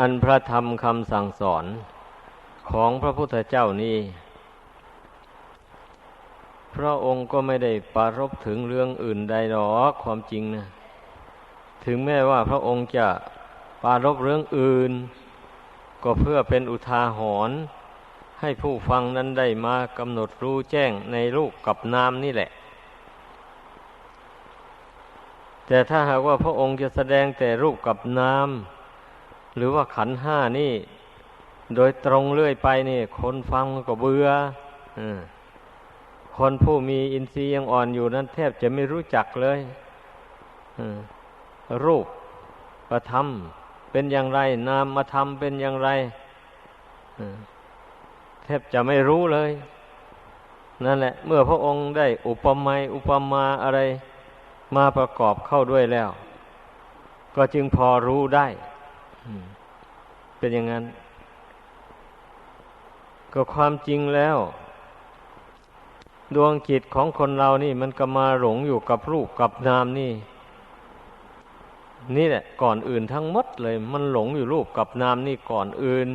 อันพระธรรมคำสั่งสอนของพระพุทธเจ้านี้ พระองค์ก็ไม่ได้ปารบถึงเรื่องอื่นใดหรอกความจริงนะถึงแม้ว่าพระองค์จะปารบเรื่องอื่น ก็เพื่อเป็นอุทาหรณ์ให้ผู้ฟังนั้นได้มากำหนดรู้แจ้งในรูปกับนามนี่แหละ แต่ถ้าหากว่าพระองค์จะแสดงแต่รูปกับนาม หรือว่าขันห้านี่ โดยตรงเรื่อยไปนี่ คนฟังก็เบื่อคนผู้มีอินทรีย์ยังอ่อนอยู่นั้นแทบจะไม่รู้จักเลยรูปประธรรมเป็นอย่างไร นามมาทำเป็นอย่างไรแทบจะไม่รู้เลย นั่นแหละ เมื่อพระองค์ได้อุปมาอุปมาอะไรมาประกอบเข้าด้วยแล้ว ก็จึงพอรู้ได้ เป็นอย่างนั้น ก็ความจริงแล้ว ดวงจิตของคนเรานี่ มันก็มาหลงอยู่กับรูปกับนามนี่ นี่แหละ ก่อนอื่นทั้งหมดเลย มันหลงอยู่รูปกับนามนี่ก่อนอื่น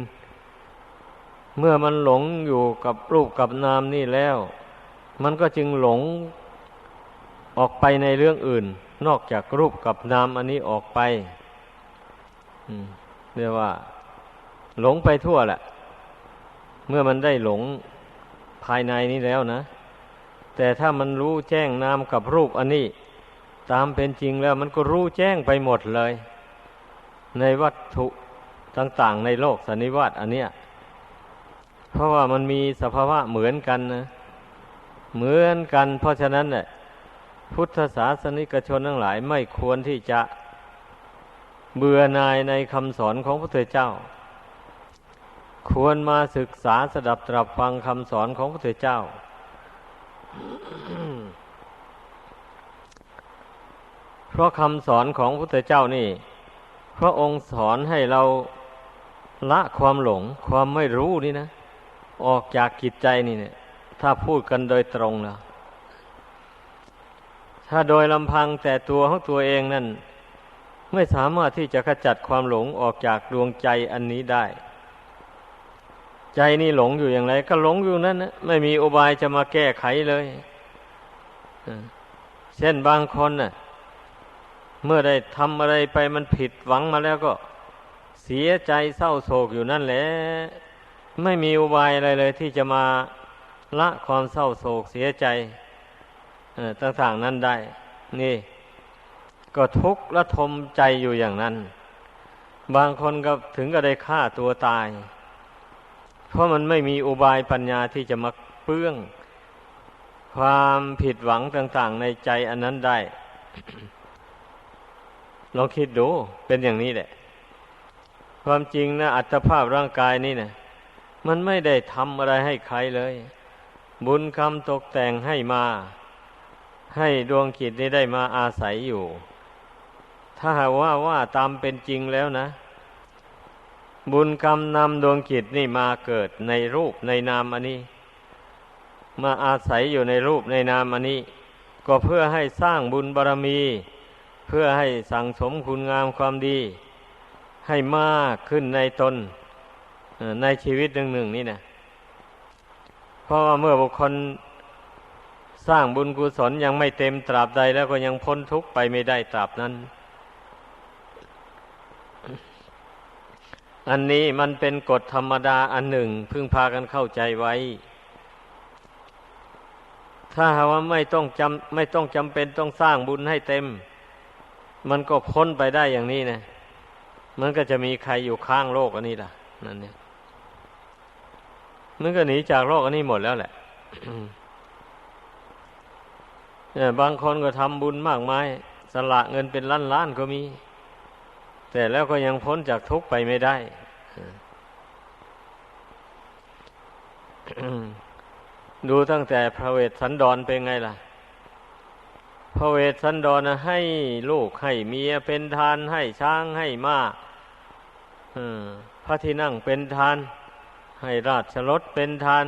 เมื่อมันหลงอยู่กับรูปกับนามนี่แล้ว มันก็จึงหลงออกไปในเรื่องอื่น นอกจากรูปกับนามอันนี้ออกไป เรียกว่า หลงไปทั่วแหละ เมื่อมันได้หลงภายในนี้แล้วนะ แต่ถ้ามันรู้แจ้งนามกับรูปอันนี้ ตามเป็นจริงแล้วมันก็รู้แจ้งไปหมดเลย ในวัตถุต่าง ๆ ในโลกสันนิวาตอันเนี้ยเพราะว่ามันมีสภาวะเหมือนกันนะ เหมือนกัน เพราะฉะนั้นเนี่ยพุทธศาสนิกชนทั้งหลายไม่ควรที่จะ เบื่อนายในคำสอนของพระเจ้า ควรมาศึกษาสดับตรับฟังคำสอนของพระเจ้า เพราะคำสอนของพระเจ้านี่ พระองค์สอนให้เราละความหลง ความไม่รู้นี่นะ ออกจากกิจใจนี่เนี่ย ถ้าพูดกันโดยตรงแล้วถ้าโดยลำพังแต่ตัวของตัวเองนั่น ไม่สามารถที่จะขจัดความหลงออกจากดวงใจอันนี้ได้ ใจนี่หลงอยู่อย่างไร ก็หลงอยู่นั่นนะไม่มีอุบายจะมาแก้ไขเลยเช่นบางคนน่ะ เมื่อได้ทำอะไรไปมันผิดหวังมาแล้วก็ เสียใจเศร้าโศกอยู่นั่นแหละไม่มีอุบายอะไรเลย ที่จะมาละความเศร้าโศกเสียใจต่างๆนั้นได้ นี่ ก็ทุกข์และทมใจอยู่อย่างนั้น บางคนก็ถึงก็ได้ฆ่าตัวตาย เพราะมันไม่มีอุบายปัญญาที่จะมาเปื้อง ความผิดหวังต่าง ๆ ในใจอันนั้นได้ ลองคิดดูเป็นอย่างนี้แหละ ความจริงนะอัตภาพร่างกายนี่นะมันไม่ได้ทำอะไรให้ใครเลย บุญคำตกแต่งให้มา ให้ดวงจิตนี้ได้มาอาศัยอยู่ ถ้าหากว่าว่าตามเป็นจริงแล้วนะ บุญกรรมนำดวงจิตนี่มาเกิดในรูปในนามอันนี้ มาอาศัยอยู่ในรูปในนามอันนี้ ก็เพื่อให้สร้างบุญบารรมี เพื่อให้สั่งสมคุณงามความดี ให้มากขึ้นในตนในชีวิตหนึ่งหนึ่งนี่นะเพราะว่าเมื่อบุคคลสร้างบุญกุศลยังไม่เต็มตราบใดแล้วก็ยังพ้นทุกข์ไปไม่ได้ตราบนั้น อันนี้มันเป็นกฎธรรมดาอันหนึ่งพึ่งพากันเข้าใจไว้ ถ้าหาว่าไม่ต้องจำไม่ต้องจำเป็นต้องสร้างบุญให้เต็ม มันก็พ้นไปได้อย่างนี้นะมันก็จะมีใครอยู่ข้างโลกอันนี้ล่ะนั่นเนี่ยมันก็หนีจากโลกอันนี้หมดแล้วแหละเนี่ยบางคนก็ทำบุญมากมาย สละเงินเป็นล้านล้านก็มี แต่แล้วก็ยังพ้นจากทุกข์ไปไม่ได้ ดูตั้งแต่พระเวทสันดรเป็นไงล่ะ พระเวทสันดรให้ลูกให้เมียเป็นทานให้ช้างให้ม้าพระที่นั่งเป็นทาน ให้ราชรถเป็นทาน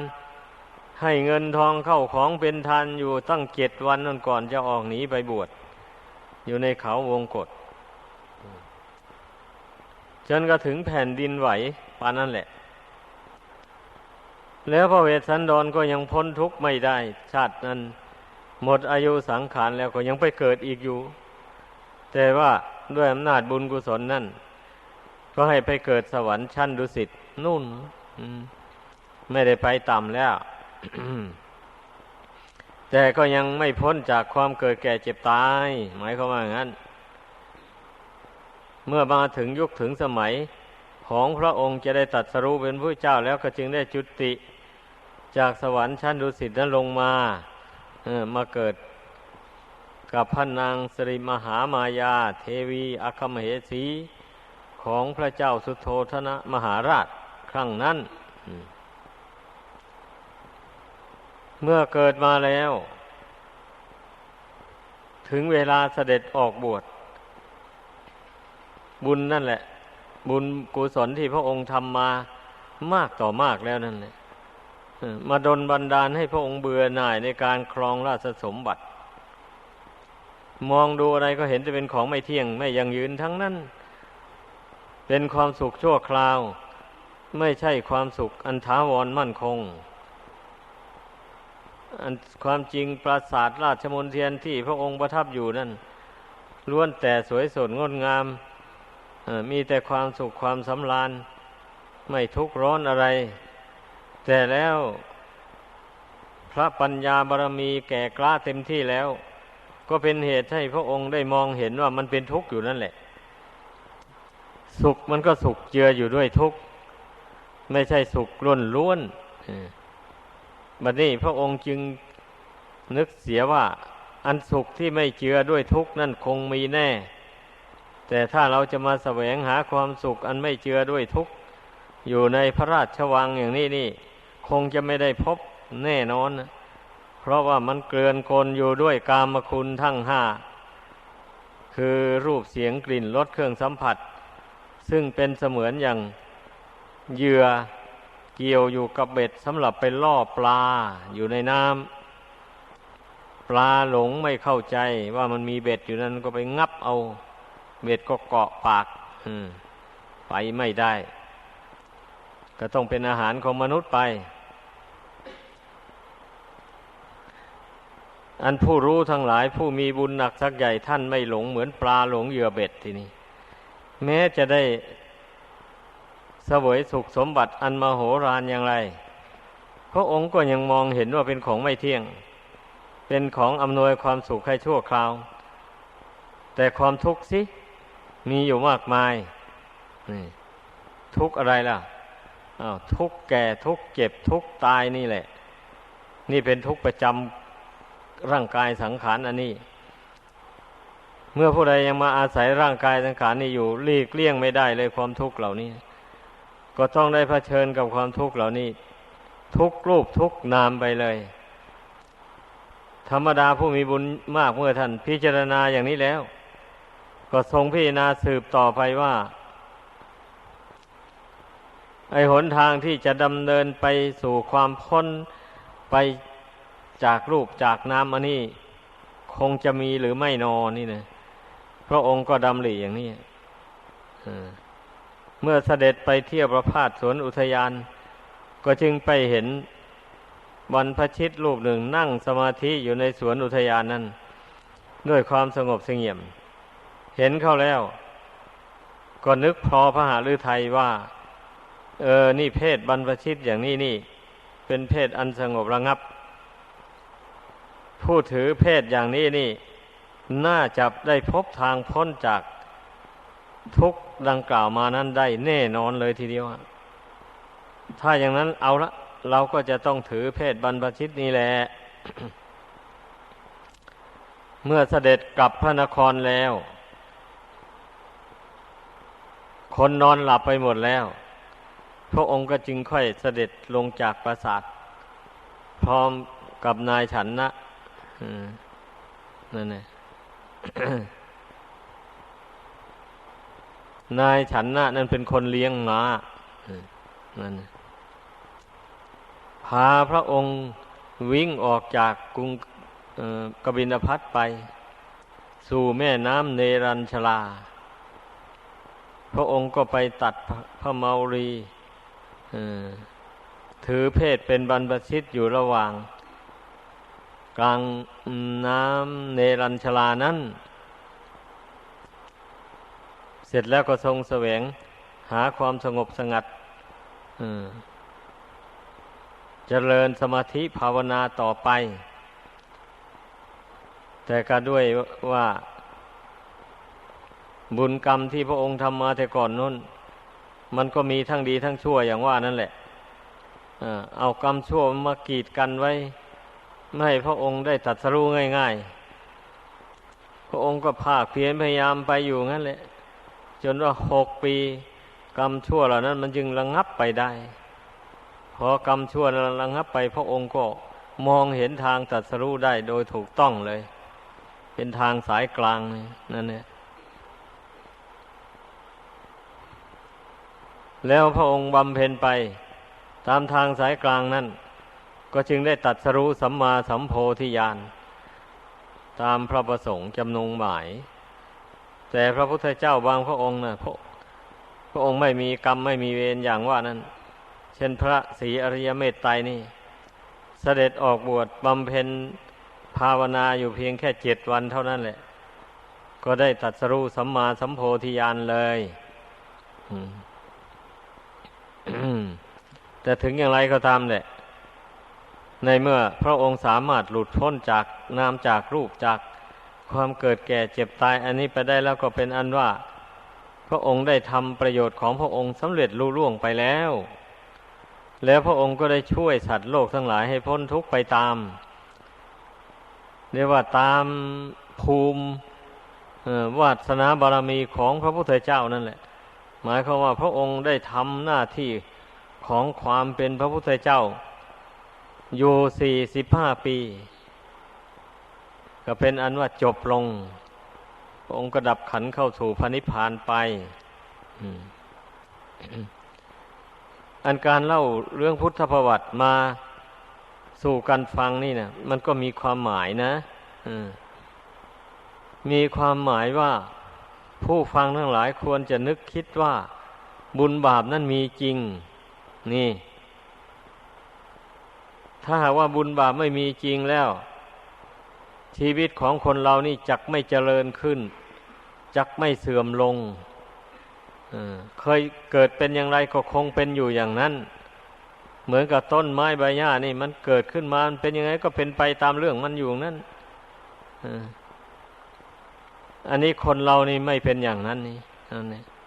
ให้เงินทองเข้าของเป็นทานอยู่ตั้งเจ็ดวันนั่นก่อนจะออกหนีไปบวชอยู่ในเขาวงกฏ จนก็ถึงแผ่นดินไหวปานนั้นแหละ แล้วพระเวสสันดรก็ยังพ้นทุกข์ไม่ได้ ชาตินั้น หมดอายุสังขารแล้วก็ยังไปเกิดอีกอยู่ แต่ว่าด้วยอำนาจบุญกุศลนั่น ก็ให้ไปเกิดสวรรค์ชั้นดุสิตนู่นไม่ได้ไปต่ำแล้ว แต่ก็ยังไม่พ้นจากความเกิดแก่เจ็บตาย หมายความว่าอย่างนั้น เมื่อมาถึงยุคถึงสมัยของพระองค์จะได้ตัดสรู้เป็นผู้เจ้าแล้วก็จึงได้จุติจากสวรรค์ชั้นดุสิตนั้นลงมาเออมาเกิดกับพระนางสริมหามายา เทวีอัคมเหสีของพระเจ้าสุโธธนะมหาราชครั้งนั้น เมื่อเกิดมาแล้ว ถึงเวลาเสด็จออกบวช บุญนั่นแหละ บุญกุศลที่พระองค์ทำมามากต่อมากแล้วนั่นแหละมาดนบันดาลให้พระองค์เบื่อหน่ายในการครองราชสมบัติ มองดูอะไรก็เห็นจะเป็นของไม่เที่ยง ไม่ยังยืนทั้งนั้น เป็นความสุขชั่วคราว ไม่ใช่ความสุขอันท้าวรมั่นคง อันความจริงปราสาทราชมนเทียนที่พระองค์ประทับอยู่นั่นล้วนแต่สวยสดงดงาม มีแต่ความสุขความสำราญ ไม่ทุกข์ร้อนอะไร แต่แล้วพระปัญญาบารมีแก่กล้าเต็มที่แล้ว ก็เป็นเหตุให้พระองค์ได้มองเห็นว่ามันเป็นทุกข์อยู่นั่นแหละ สุขมันก็สุขเจืออยู่ด้วยทุกข์ ไม่ใช่สุขล้วนล้วนบัดนี้พระองค์จึงนึกเสียว่า อันสุขที่ไม่เจือด้วยทุกข์นั่นคงมีแน่ แต่ถ้าเราจะมาแสวงหาความสุขอันไม่เจือด้วยทุกข์อยู่ในพระราชวังอย่างนี้นี่ คงจะไม่ได้พบแน่นอนนะเพราะว่ามันเกลื่อนคนอยู่ด้วยกามคุณทั้งห้า คือรูปเสียงกลิ่นรสเครื่องสัมผัส ซึ่งเป็นเสมือนอย่างเหยื่อเกี่ยวอยู่กับเบ็ดสำหรับไปล่อปลาอยู่ในน้ำปลาหลงไม่เข้าใจว่ามันมีเบ็ดอยู่นั้นก็ไปงับเอา เบ็ดก็เกาะปากไปไม่ได้ ก็ต้องเป็นอาหารของมนุษย์ไป อันผู้รู้ทั้งหลายผู้มีบุญหนักสักใหญ่ท่านไม่หลงเหมือนปลาหลงเหยื่อเบ็ดทีนี้ แม้จะได้สวยสุขสมบัติอันมโหฬารอย่างไร พระองค์ก็ยังมองเห็นว่าเป็นของไม่เที่ยง เป็นของอำนวยความสุขให้ชั่วคราว แต่ความทุกข์สิ มีอยู่มากมายนี่ทุกอะไรล่ะอ้าวทุกแก่ทุกเจ็บทุกตายนี่แหละ นี่เป็นทุกประจำร่างกายสังขารอันนี้ เมื่อผู้ใดยังมาอาศัยร่างกายสังขารนี่อยู่หลีกเลี่ยงไม่ได้เลยความทุกข์เหล่านี้ ก็ต้องได้เผชิญกับความทุกข์เหล่านี้ ทุกรูปทุกนามไปเลย ธรรมดาผู้มีบุญมากเมื่อท่านพิจารณาอย่างนี้แล้ว ก็ทรงพิจารณาสืบต่อไปว่า ไอหนทางที่จะดำเนินไปสู่ความพ้นไปจากรูปจากนามอันนี้ คงจะมีหรือไม่นอนี่นะพระองค์ก็ดำริอย่างนี้เมื่อเสด็จไปเที่ยวประพาสสวนอุทยาน ก็จึงไปเห็นบรรพชิตรูปหนึ่งนั่งสมาธิอยู่ในสวนอุทยานนั้น ด้วยความสงบเสงี่ยม เห็นเข้าแล้ว ก็นึกพอพระหฤทัยว่า เออ นี่เพศบรรพชิตอย่างนี้นี่ เป็นเพศอันสงบระงับ ผู้ถือเพศอย่างนี้นี่ น่าจะได้พบทางพ้นจากทุกดังกล่าวมานั้นได้แน่นอนเลยทีเดียวถ้าอย่างนั้นเอาละเราก็จะต้องถือเพศบรรพชิตนี้แหละ เมื่อเสด็จกลับพระนครแล้ว คนนอนหลับไปหมดแล้ว พระองค์ก็จึงค่อยเสด็จลงจากปราสาท พร้อมกับนายฉันนะนั่นเองนายฉันนะนั่นเป็นคนเลี้ยงม้านั่นพาพระองค์วิ่งออกจากกรุงกบินพัทไป สู่แม่น้ำเนรัญชลา พระองค์ก็ไปตัดพระเมารีถือเพศเป็นบรรพชิตอยู่ระหว่าง กลางน้ำเนรัญชลานั้น เสร็จแล้วก็ทรงแสวงหาความสงบสงัดเออเจริญสมาธิภาวนาต่อไป แต่ก็ด้วยว่า บุญกรรมที่พระองค์ทำมาแต่ก่อนนู้นมันก็มีทั้งดีทั้งชั่วอย่างว่านั่นแหละเอากรรมชั่วมากีดกันไว้ ไม่ให้พระองค์ได้ตัดสู้ง่าย ๆ พระองค์ก็ภาคเพียรพยายามไปอยู่งั้นแหละ จนว่าหกปี กรรมชั่วเหล่านั้น มันจึงระงับไปได้พอกรรมชั่วระงับไป พระองค์ก็มองเห็นทางตัดสู้ได้โดยถูกต้องเลย เป็นทางสายกลางนั่นเนี่ย แล้วพระองค์บำเพ็ญไป ตามทางสายกลางนั่น ก็จึงได้ตัดสรู้สัมมาสัมโพธิญาณตามพระประสงค์จำนงหมาย แต่พระพุทธเจ้าบางพระองค์นะพระพระองค์ไม่มีกรรมไม่มีเวรอย่างว่านั้น เช่นพระศรีอริยเมตไตรนี่ เสด็จออกบวชบำเพ็ญภาวนาอยู่เพียงแค่เจ็ดวันเท่านั้นแหละ ก็ได้ตัดสรู้สัมมาสัมโพธิญาณเลยอืม แต่ถึงอย่างไรก็ตามแหละในเมื่อพระองค์สามารถหลุดพ้นจากนามจากรูปจากความเกิดแก่เจ็บตายอันนี้ไปได้แล้วก็เป็นอันว่า พระองค์ได้ทำประโยชน์ของพระองค์สำเร็จลุล่วงไปแล้ว แล้วพระองค์ก็ได้ช่วยสัตว์โลกทั้งหลายให้พ้นทุกข์ไปตาม เรียกว่าตามภูมิวาสนาบารมีของพระพุทธเจ้านั่นแหละ หมายความว่าพระองค์ได้ทำหน้าที่ ของความเป็นพระพุทธเจ้า อยู่สี่สิบห้าปี ก็เป็นอันว่าจบลงพระองค์ก็ดับขันเข้าสู่พระนิพพานไปอันการเล่าเรื่องพุทธประวัติมาสู่กันฟังนี่นะมันก็มีความหมายนะมีความหมายว่าผู้ฟังทั้งหลายควรจะนึกคิดว่าบุญบาปนั่นมีจริง นี่ ถ้าหากว่าบุญบาปไม่มีจริงแล้ว ชีวิตของคนเรานี่จักไม่เจริญขึ้น จักไม่เสื่อมลงเคยเกิดเป็นอย่างไรก็คงเป็นอยู่อย่างนั้น เหมือนกับต้นไม้ใบหญ้านี่ มันเกิดขึ้นมามันเป็นยังไงก็เป็นไปตามเรื่องมันอยู่นั้นอันนี้คนเรานี่ไม่เป็นอย่างนั้นนี่นั่นนี่อ้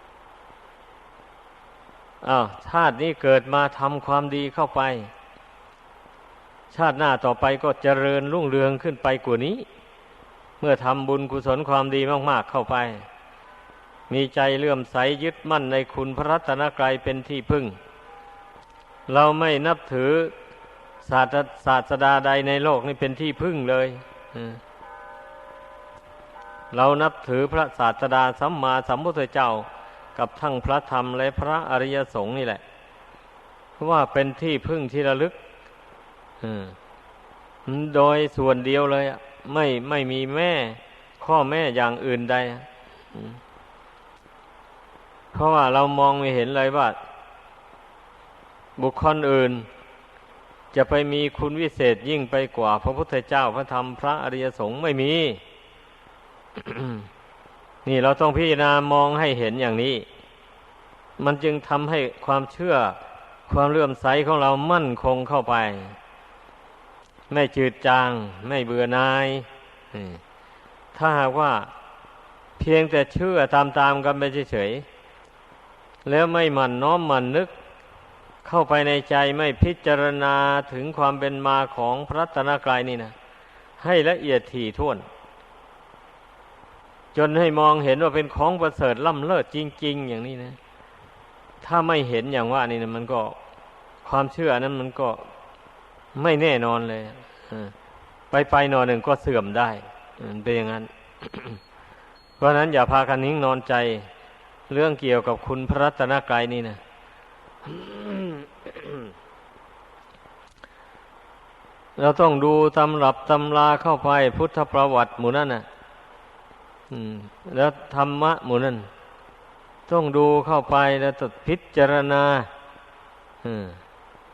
าวชาตินี้เกิดมาทำความดีเข้าไป ชาติหน้าต่อไปก็เจริญรุ่งเรืองขึ้นไปกว่านี้ เมื่อทำบุญกุศลความดีมากๆเข้าไป มีใจเลื่อมใสยึดมั่นในคุณพระรัตนกรัยเป็นที่พึ่ง เราไม่นับถือศาสตร์ศาสดาใดในโลกนี่เป็นที่พึ่งเลยเรานับถือพระศาสดาสัมมาสัมพุทธเจ้า กับทั้งพระธรรมและพระอริยสงฆ์นี่แหละ เพราะว่าเป็นที่พึ่งที่ระลึกโดยส่วนเดียวเลยไม่ไม่มีแม่ข้อแม่อย่างอื่นใดเพราะว่าเรามองไม่เห็นเลยว่า บุคคลอื่น จะไปมีคุณวิเศษยิ่งไปกว่า พระพุทธเจ้าพระธรรมพระอริยสงฆ์ไม่มี นี่เราต้องพิจารณามองให้เห็นอย่างนี้ มันจึงทำให้ความเชื่อความเลื่อมใสของเรามั่นคงเข้าไป ไม่จืดจาง ไม่เบื่อนายถ้าหากว่าเพียงแต่เชื่อตามๆกันไปเฉยๆแล้วไม่หมั่นน้อมหมั่นนึก เข้าไปในใจไม่พิจารณาถึงความเป็นมาของพระรัตนกรายนี่นะให้ละเอียดถี่ถ้วน จนให้มองเห็นว่าเป็นของประเสริฐล่ำเลิศจริง ๆ อย่างนี้นะ ถ้าไม่เห็นอย่างว่านี่นะมันก็ความเชื่อนั้นมันก็ไม่แน่นอนเลยไปไปนอนหนึ่งก็เสื่อมได้เป็นอย่างนั้น เพราะนั้นอย่าพากันนิ่งนอนใจ เรื่องเกี่ยวกับคุณพระรัตนกรายนี่นะเราต้องดูตำรับตำราเข้าไปพุทธประวัติหมู่นั่นน่ะ แล้วธรรมะหมู่นั่นต้องดูเข้าไปแล้วตดพิจารณา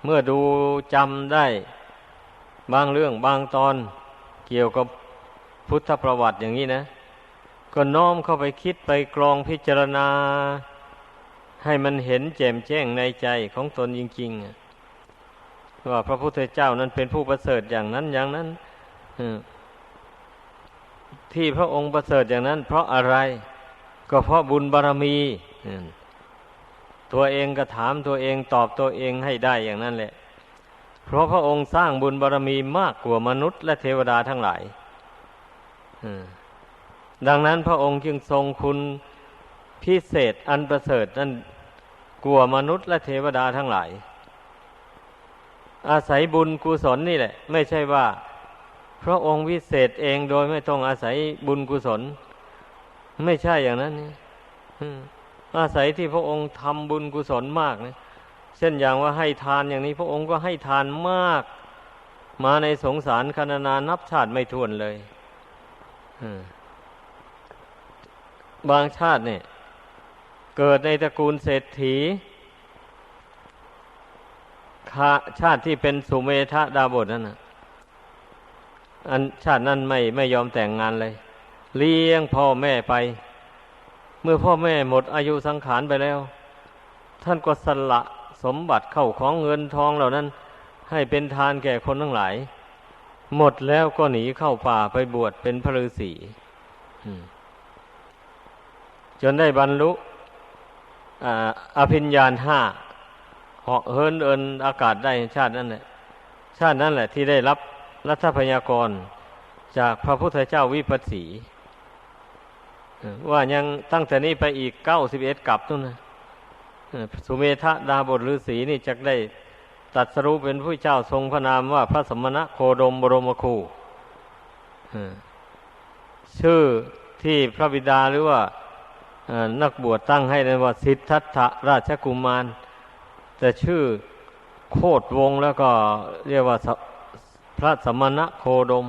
เมื่อดูจำได้ บางเรื่องบางตอนเกี่ยวกับพุทธประวัติอย่างนี้นะ ก็น้อมเข้าไปคิดไปกรองพิจารณา ให้มันเห็นแจ่มแจ้งในใจของตนจริงๆว่าพระพุทธเจ้านั้นเป็นผู้ประเสริฐอย่างนั้นอย่างนั้น ที่พระองค์ประเสริฐอย่างนั้น เพราะอะไร ก็เพราะบุญบารรมี ตัวเองก็ถามตัวเองตอบตัวเองให้ได้อย่างนั้นแหละ เพราะพระองค์สร้างบุญบารรมีมากกว่ามนุษย์และเทวดาทั้งหลายดังนั้นพระองค์จึงทรงคุณพิเศษอันประเสริฐนั้นกว่ามนุษย์และเทวดาทั้งหลาย อาศัยบุญกุศลนี่แหละ ไม่ใช่ว่า พระองค์วิเศษเองโดยไม่ต้องอาศัยบุญกุศล ไม่ใช่อย่างนั้นนี่อาศัยที่พระองค์ทำบุญกุศลมากนะเช่นอย่างว่าให้ทานอย่างนี้ พระองค์ก็ให้ทานมาก มาในสงสารคณนานับชาติไม่ถ้วนเลยบางชาติเนี่ย เกิดในตระกูลเศรษฐีชาติที่เป็นสุเมธาดาบทนั่นนะ อันชาตินั้นไม่ไม่ยอมแต่งงานเลย เลี้ยงพ่อแม่ไป เมื่อพ่อแม่หมดอายุสังขารไปแล้ว ท่านก็สละสมบัติเข้าของเงินทองเหล่านั้น ให้เป็นทานแก่คนทั้งหลาย หมดแล้วก็หนีเข้าป่าไปบวชเป็นพระฤาษีจนได้บรรลุอภิญญาณห้าเหาะเฮินเอินอากาศได้ชาตินั้นแหละ ชาตินั้นแหละที่ได้รับ รัฐพยากรจากพระพุทธเจ้าวิปัสสี ว่ายังตั้งแต่นี้ไปอีกเก้าสิบเอ็ดกับนู่นนะสุเมธะดาบทฤาษีนี่จะได้ตัดสรุปเป็นผู้เจ้าทรงพระนามว่าพระสมณะโคดมบรมครูชื่อที่พระบิดาหรือว่านักบวชตั้งให้เลยว่าสิทธัตถราชกุมาร แต่ชื่อโคดวงแล้วก็เรียกว่า พระสมณะโคดม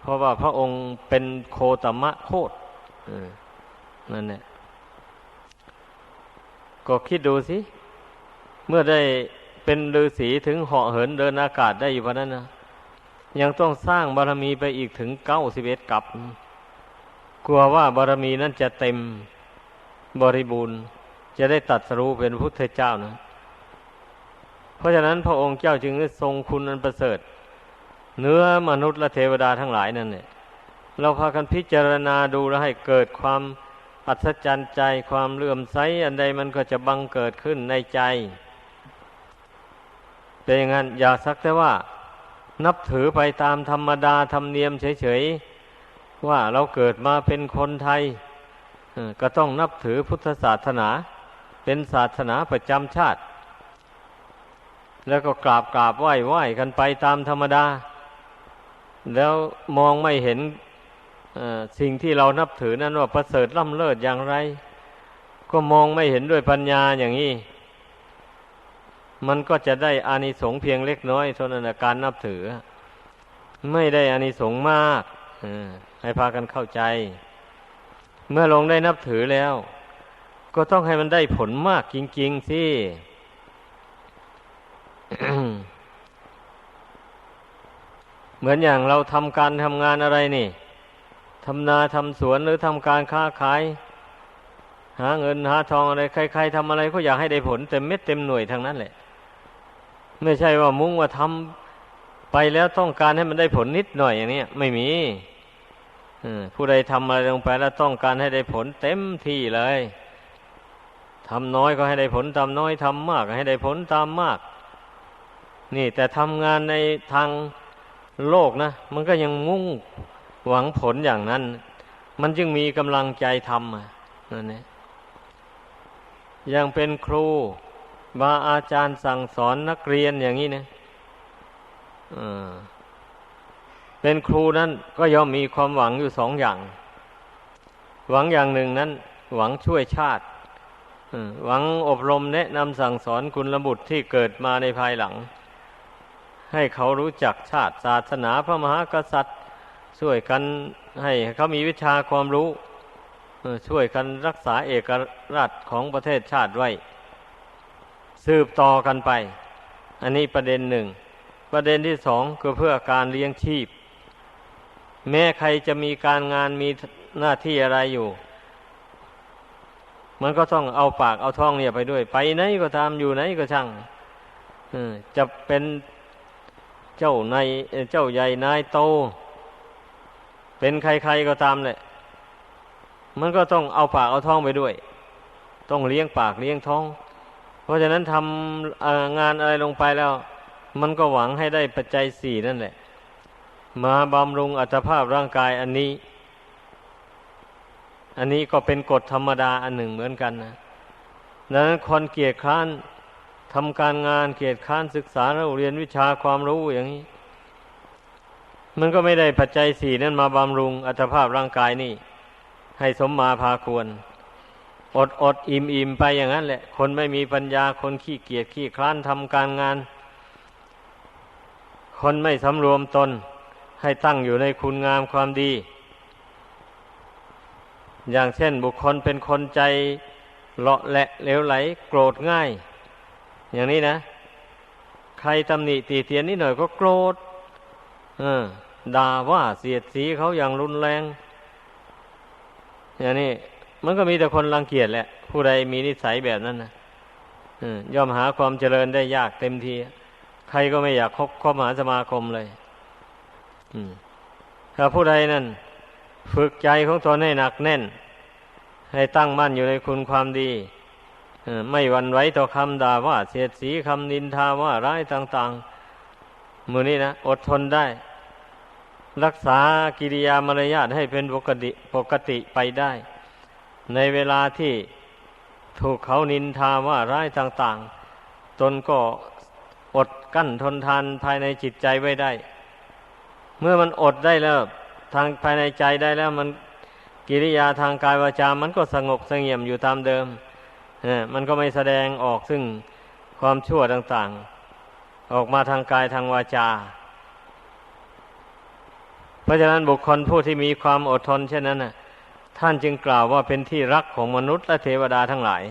เพราะว่าพระองค์เป็นโคตมะโคดนั่นแหละก็คิดดูสิ เมื่อได้เป็นฤาษีถึงเหาะเหินเดินอากาศได้อยู่พนั้นนะยังต้องสร้างบารมีไปอีกถึงเก้าสิบเอ็ดกับ กลัวว่าบารมีนั้นจะเต็มบริบูรณ์ จะได้ตัดสรู้เป็นพุทธเจ้านะ เพราะฉะนั้นพระองค์เจ้าจึงได้ทรงคุณอันประเสริฐ เนื้อมนุษย์และเทวดาทั้งหลายนั่นเนี่ยเราพากันพิจารณาดูแล้วให้เกิดความอัศจรรย์ใจความเลื่อมใสอันใดมันก็จะบังเกิดขึ้นในใจเป็นอย่างนั้นอย่าสักแต่ว่า นับถือไปตามธรรมดาธรรมเนียมเฉยๆว่าเราเกิดมาเป็นคนไทยก็ต้องนับถือพุทธศาสนา เป็นศาสนาประจำชาติ แล้วก็กราบกราบไหว้ไหว้กันไปตามธรรมดา แล้วมองไม่เห็นสิ่งที่เรานับถือนั้นว่าประเสริฐล่ำเลิศอย่างไร ก็มองไม่เห็นด้วยปัญญาอย่างนี้ มันก็จะได้อานิสงส์เพียงเล็กน้อยเท่านั้นการนับถือ ไม่ได้อานิสงส์มากให้พากันเข้าใจ เมื่อลงได้นับถือแล้ว ก็ต้องให้มันได้ผลมากจริง ๆ สิ เหมือนอย่างเราทำการทำงานอะไรนี่ทำนาทำสวนหรือทำการค้าขาย หาเงินหาทองอะไรใคร ๆทำอะไรก็อยากให้ได้ผลเต็มเม็ดเต็มหน่วยทางนั้นแหละ ไม่ใช่ว่ามุ่งว่าทำไปแล้วต้องการให้มันได้ผลนิดหน่อยอย่างนี้ไม่มีผู้ใดทำอะไรลงไปแล้วต้องการให้ได้ผลเต็มที่เลยทำน้อยก็ให้ได้ผลทำน้อยทำมาก ให้ได้ผลตามมาก นี่แต่ทำงานในทางโลกนะ มันก็ยังมุ่งหวังผลอย่างนั้น มันจึงมีกำลังใจทำนั่นเองยังเป็นครูบาอาจารย์สั่งสอนนักเรียนอย่างนี้นะเป็นครูนั้นก็ย่อมมีความหวังอยู่สองอย่าง หวังอย่างหนึ่งนั้น หวังช่วยชาติหวังอบรมแนะนำสั่งสอนคุณระบุตรที่เกิดมาในภายหลัง ให้เขารู้จักชาติศาสนาพระมหากษัตริย์ ช่วยกันให้เขามีวิชาความรู้ช่วยกันรักษาเอกราชของประเทศชาติไว้ สืบต่อกันไป อันนี้ประเด็นหนึ่ง ประเด็นที่สองคือเพื่อการเลี้ยงชีพ แม้ใครจะมีการงานมีหน้าที่อะไรอยู่ มันก็ต้องเอาปากเอาท้องเนี่ยไปด้วย ไปไหนก็ตามอยู่ไหนก็ช่างจะเป็น เจ้านายเจ้าใหญ่นายโต เป็นใครๆก็ตามเลยมันก็ต้องเอาปากเอาท้องไปด้วย ต้องเลี้ยงปากเลี้ยงท้อง เพราะฉะนั้นทำงานอะไรลงไปแล้ว มันก็หวังให้ได้ปัจจัยสี่นั่นแหละ มาบำรุงอัตภาพร่างกายอันนี้ อันนี้ก็เป็นกฎธรรมดาอันหนึ่งเหมือนกันนะดังนั้นคนเกียรติค้าน ทำการงานเกียรติค้านศึกษาเราเรียนวิชาความรู้อย่างนี้ มันก็ไม่ได้ปัจจัยสี่นั้นมาบำรุงอัตภาพร่างกายนี่ ให้สมมาพาควร อดอดอิ่มอิ่มไปอย่างนั้นแหละ คนไม่มีปัญญาคนขี้เกียจขี้คลานทำการงาน คนไม่สำรวมตนให้ตั้งอยู่ในคุณงามความดี อย่างเช่นบุคคลเป็นคนใจเลาะแหละเลวไหล โกรธง่าย อย่างนี้นะ ใครตำหนิตีเตียนนิดหน่อยก็โกรธด่าว่าเสียดสีเขาอย่างรุนแรง อย่างนี้มันก็มีแต่คนรังเกียจแหละ ผู้ใดมีนิสัยแบบนั้นนะย่อมหาความเจริญได้ยากเต็มที ใครก็ไม่อยากคบคบหาสมาคมเลยถ้าผู้ใดนั่น ฝึกใจของตนให้หนักแน่น ให้ตั้งมั่นอยู่ในคุณความดี ไม่วันไหวต่อคำด่าว่าเสียดสีคำนินทาว่าร้ายต่าง ๆ มือนี้นะอดทนได้ รักษากิริยามารยาทให้เป็นปกติปกติไปได้ ในเวลาที่ถูกเขานินทาว่าร้ายต่าง ๆ ตนก็อดกั้นทนทานภายในจิตใจไว้ได้ เมื่อมันอดได้แล้ว ทางภายในใจได้แล้วมันกิริยาทางกายวาจา มันก็สงบเสงี่ยมอยู่ตามเดิม มันก็ไม่แสดงออกซึ่งความชั่วต่างๆ ออกมาทางกายทางวาจา เพราะฉะนั้นบุคคลผู้ที่มีความอดทนเช่นนั้นน่ะ ท่านจึงกล่าวว่าเป็นที่รักของมนุษย์และเทวดาทั้งหลาย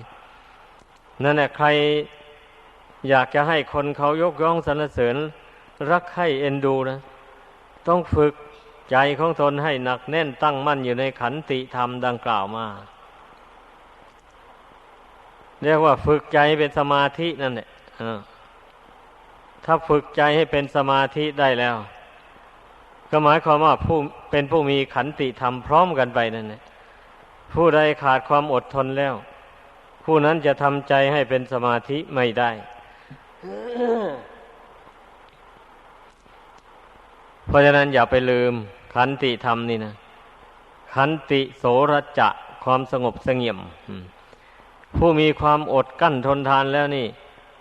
นั่นแหละใครอยากจะให้คนเขายกย่องสรรเสริญ รักให้เอ็นดูนะ ต้องฝึกใจของตนให้หนักแน่นตั้งมั่นอยู่ในขันติธรรมดังกล่าวมา เรียกว่าฝึกใจเป็นสมาธินั่นแหละถ้าฝึกใจให้เป็นสมาธิได้แล้ว ก็หมายความว่าผู้เป็นผู้มีขันติธรรมพร้อมกันไปนั่นแหละผู้ใดขาดความอดทนแล้ว ผู้นั้นจะทำใจให้เป็นสมาธิไม่ได้เพราะฉะนั้นอย่าไปลืม ขันติธรรมนี่นะ ขันติโสรจะความสงบสงเงียม ผู้มีความอดกั้นทนทานแล้วนี่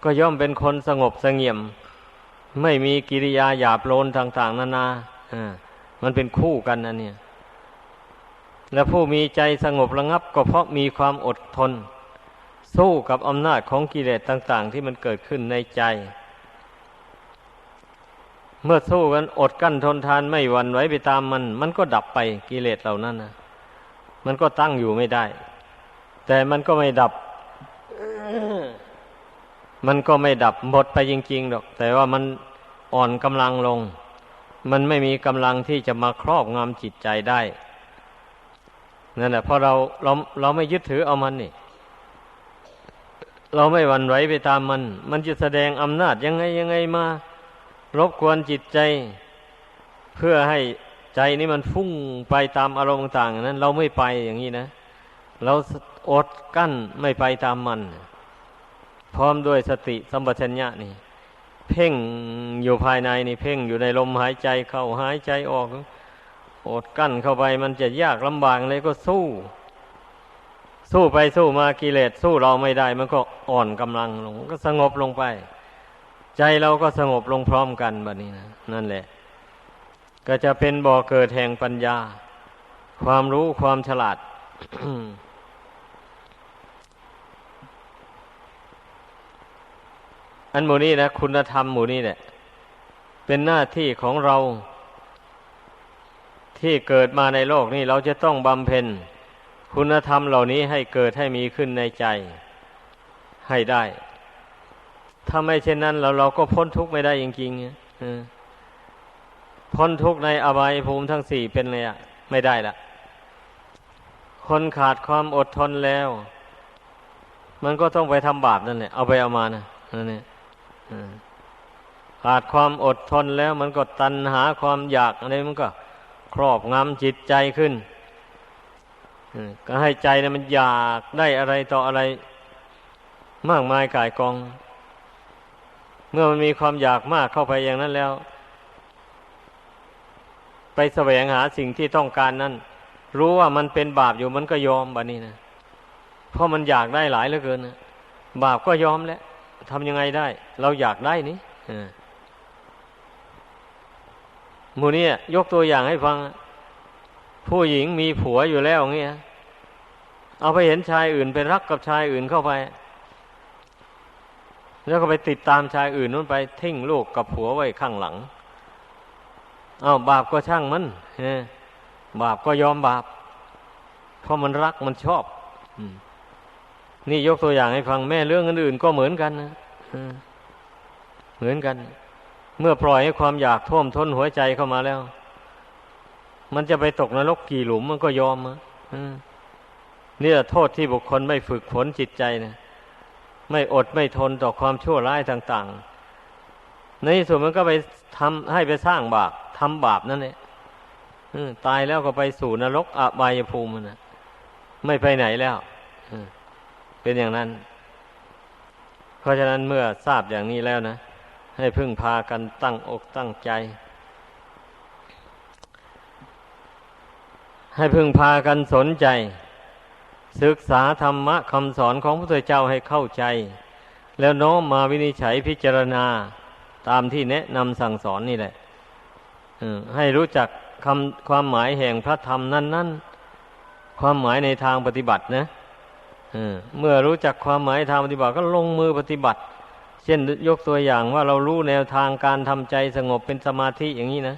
ก็ย่อมเป็นคนสงบสงเงียม ไม่มีกิริยาหยาบโลนต่าง ๆ นานาอ่ามันเป็นคู่กันนะเนี่ย และผู้มีใจสงบระงับ ก็เพราะมีความอดทน สู้กับอำนาจของกิเลสต่าง ๆ ที่มันเกิดขึ้นในใจ เมื่อสู้กันอดกั้นทนทานไม่หวั่นไหวไปตามมัน มันก็ดับไปกิเลสเหล่านั้นนะมันก็ตั้งอยู่ไม่ได้ แต่มันก็ไม่ดับ มันก็ไม่ดับหมดไปจริงๆหรอก แต่ว่ามันอ่อนกำลังลง มันไม่มีกำลังที่จะมาครอบงำจิตใจได้นั่นแหละเพราะเราเราเราไม่ยึดถือเอามันนี่ เราไม่หวั่นไหวไปตามมัน มันจะแสดงอำนาจยังไงยังไงมา รบกวนจิตใจ เพื่อให้ใจนี้มันฟุ้งไปตามอารมณ์ต่างนั้น เราไม่ไปอย่างนี้นะ เรา อดกั้นไม่ไปตามมัน พร้อมด้วยสติสัมปชัญญะนี่ เพ่งอยู่ภายในนี่เพ่งอยู่ในลมหายใจเข้าหายใจออกอดกั้นเข้าไปมันจะยากลำบากเลยก็สู้ สู้ไปสู้มากิเลสสู้เราไม่ได้ มันก็อ่อนกำลังลงก็สงบลงไป ใจเราก็สงบลงพร้อมกันแบบนี้นะนั่นแหละ ก็จะเป็นบ่อเกิดแห่งปัญญา ความรู้ความฉลาด อันหมู่นี้นะคุณธรรมหมู่นี้เนี่ย เป็นหน้าที่ของเราที่เกิดมาในโลกนี้เราจะต้องบำเพ็ญ คุณธรรมเหล่านี้ให้เกิดให้มีขึ้นในใจ ให้ได้ ถ้าไม่เช่นนั้นเราเราก็พ้นทุกข์ไม่ได้จริงๆพ้นทุกข์ในอบายภูมิทั้งสี่เป็นเลยอะไม่ได้ละคนขาดความอดทนแล้ว มันก็ต้องไปทำบาปนั่นแหละเอาไปเอามานะนั่นเนี่ ขาดความอดทนแล้วมันก็ตันหาความอยากอะไรมันก็ครอบงำจิตใจขึ้นก็ให้ใจนะมันอยากได้อะไรต่ออะไร มากมายกายกอง เมื่อมันมีความอยากมากเข้าไปอย่างนั้นแล้ว ไปแสวงหาสิ่งที่ต้องการนั้นรู้ว่ามันเป็นบาปอยู่มันก็ยอมบานี้นะเพราะมันอยากได้หลายเหลือเกินนะบาปก็ยอมแล้ว ทำยังไงได้ เราอยากได้นี่มูนี่ยกตัวอย่างให้ฟัง ผู้หญิงมีผัวอยู่แล้วเงี้ยเอาไปเห็นชายอื่นไปรักกับชายอื่นเข้าไป แล้วก็ไปติดตามชายอื่นนู้นไปทิ้งลูกกับผัวไว้ข้างหลังอา้าวบาปก็ช่างมันบาปก็ยอมบาป เพราะมันรักมันชอบ นี่ยกตัวอย่างให้ฟังแม่เรื่องอื่นๆก็เหมือนกันนะเหมือนกัน เมื่อปล่อยให้ความอยากท่วมท้นหัวใจเข้ามาแล้ว มันจะไปตกนรกกี่หลุมมันก็ยอมอะนี่แหละโทษที่บุคคลไม่ฝึกฝนจิตใจนะไม่อดไม่ทนต่อความชั่วร้ายต่าง ๆ ในที่สุดมันก็ไปทำให้ไปสร้างบาปทำบาปนั่นแหละตายแล้วก็ไปสู่นรกอบายภูมินะไม่ไปไหนแล้ว เป็นอย่างนั้น เพราะฉะนั้นเมื่อทราบอย่างนี้แล้วนะ ให้พึ่งพากันตั้งอกตั้งใจ ให้พึ่งพากันสนใจ ศึกษาธรรมะคำสอนของพระพุทธเจ้าให้เข้าใจ แล้วน้อมมาวินิจฉัยพิจารณาตามที่แนะนำสั่งสอนนี่แหละให้รู้จักคำความหมายแห่งพระธรรมนั้น ๆ ความหมายในทางปฏิบัตินะ เมื่อรู้จักความหมายทางปฏิบัติก็ลงมือปฏิบัติ เช่นยกตัวอย่างว่าเรารู้แนวทางการทำใจสงบเป็นสมาธิอย่างนี้นะ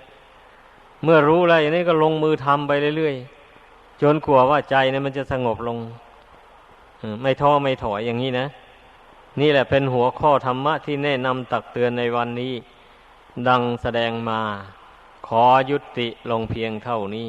เมื่อรู้แล้วอย่างนี้ก็ลงมือทำไปเรื่อยๆจนกลัวว่าใจเนี่ยมันจะสงบลงไม่ท้อไม่ถอยอย่างนี้นะ นี่แหละเป็นหัวข้อธรรมะที่แนะนำตักเตือนในวันนี้ ดังแสดงมา ขอยุติลงเพียงเท่านี้